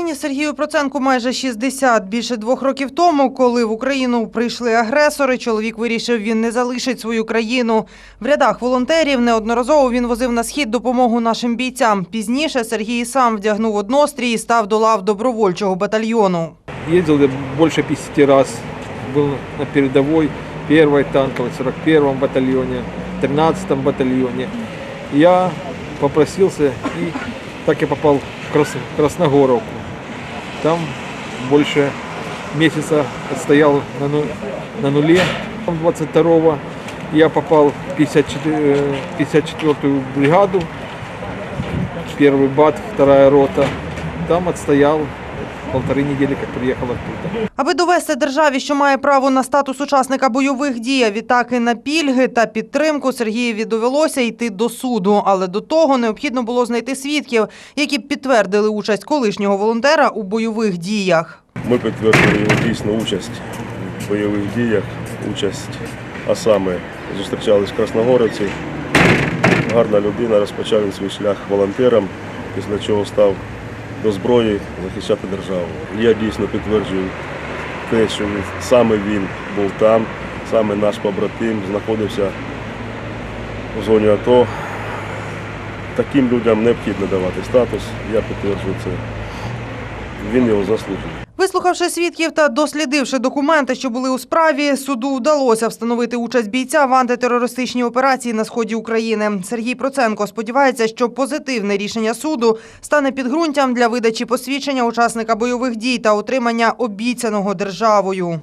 Нині Сергію Проценку майже 60. Більше двох років тому, коли в Україну прийшли агресори, чоловік вирішив, він не залишить свою країну. В рядах волонтерів неодноразово він возив на схід допомогу нашим бійцям. Пізніше Сергій сам вдягнув однострій і став до лав добровольчого батальйону. Ездил я больше 50 раз. Был на передовой, первой танковой, 41-м батальоне, 13-м батальоне. Я попросился и так я попал в Крас- Красногоровку. Там больше месяца отстоял на, ну- на нуле. 22-го я попал в 54, э, 54-ю бригаду, первый бат, вторая рота. Там отстоял полторы недели, как приехал оттуда. Аби довести державі, що має право на статус учасника бойових дій, а відтак і на пільги та підтримку, Сергієві довелося йти до суду. Але до того необхідно було знайти свідків, які б підтвердили участь колишнього волонтера у бойових діях. Ми підтвердили його дійсну участь в бойових діях, участь, а саме зустрічались в Красногорівці. Гарна людина, розпочав він свій шлях волонтером, після чого став до зброї захищати державу. Я дійсно підтверджую те, що саме він був там, саме наш побратим знаходився в зоні АТО. Таким людям необхідно давати статус, я підтверджую це. Він його заслужив. Вислухавши свідків та дослідивши документи, що були у справі, суду вдалося встановити участь бійця в антитерористичній операції на сході України. Сергій Проценко сподівається, що позитивне рішення суду стане підґрунтям для видачі посвідчення учасника бойових дій та отримання обіцяного державою.